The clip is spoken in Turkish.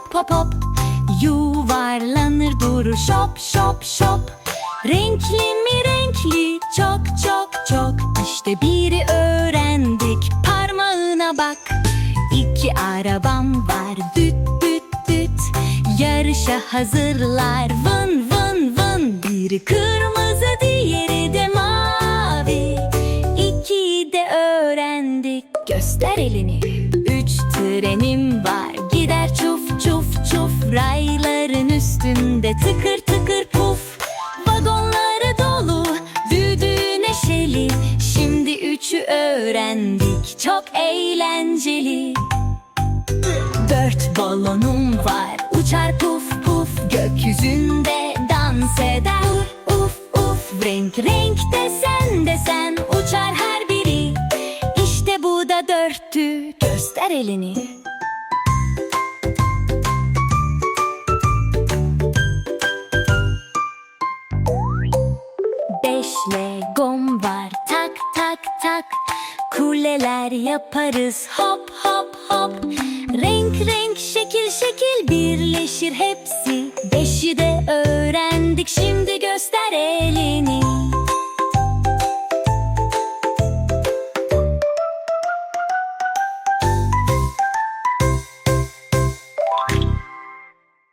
hop hop hop. Yuvarlanır durur şop şop şop. Renkli mi renkli? Çok çok çok. İşte biri öğrendik parmağına bak. İki arabam var düt düt düt. Yarışa hazırlar vın vın vın. Biri kırmızı diğeri de mavi. İkiyi de öğrendik. Göster elini. Üç trenim var Rayların üstünde tıkır tıkır puf. Vagonları dolu düdüğü neşeli. Şimdi üçü öğrendik çok eğlenceli. Dört balonum var uçar puf puf. Gökyüzünde dans eder. Uf uf uf renk renk desen desen Uçar her biri. İşte bu da dörttü Göster elini Beş legom var. Tak tak tak. Kuleler yaparız. Hop hop hop. Renk renk şekil şekil birleşir hepsi. Beşi de öğrendik. Şimdi gösterelim